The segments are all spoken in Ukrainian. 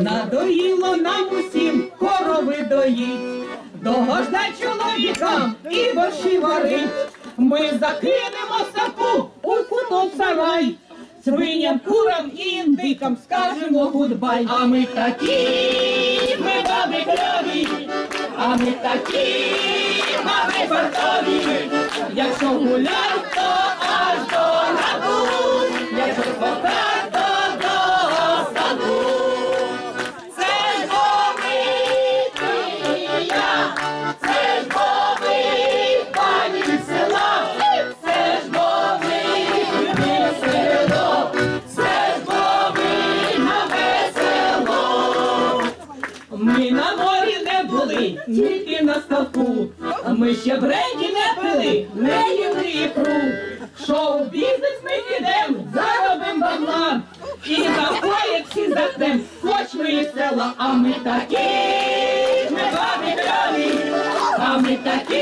Надоїло нам усім корови доїть, догожда чоловікам і борщі варить. Ми закинемо сапу у куток сарай, свиням, курам і індикам скажемо гудбай. А ми такі, ми баби кльові, а ми такі, баби фартові. Якщо гулять, то Ми на морі не були, тільки на ставку. Ми ще бренді не пили, не їли ікру. В Шоу-бізнес ми підем, заробим бабла. І за пояс всі затем, хоч ми і села, а ми такі, ми бабі кльові, а ми такі,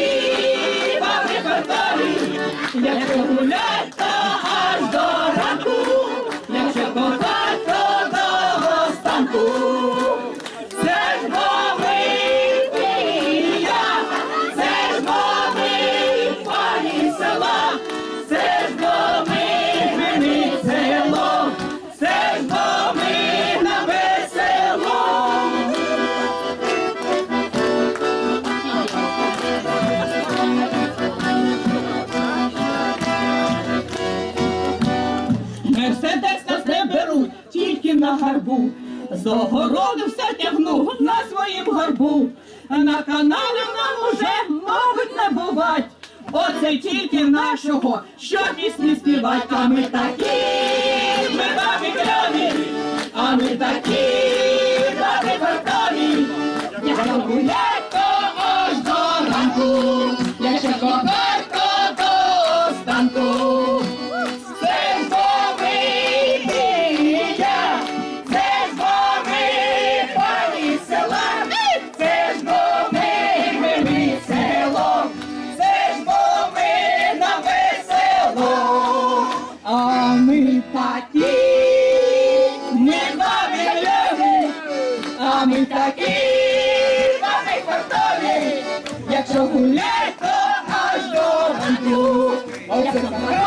Мерседес нас не беруть, тільки на гарбу. З огороду все тягну на своїм горбу. На каналі нам уже, мабуть, не бувать. Оце тільки нашого, що пісні співать. А ми такі, ми бабі кльові, а ми такі, Мамі такі мами квартові, якщо гулять, то аж до ранку.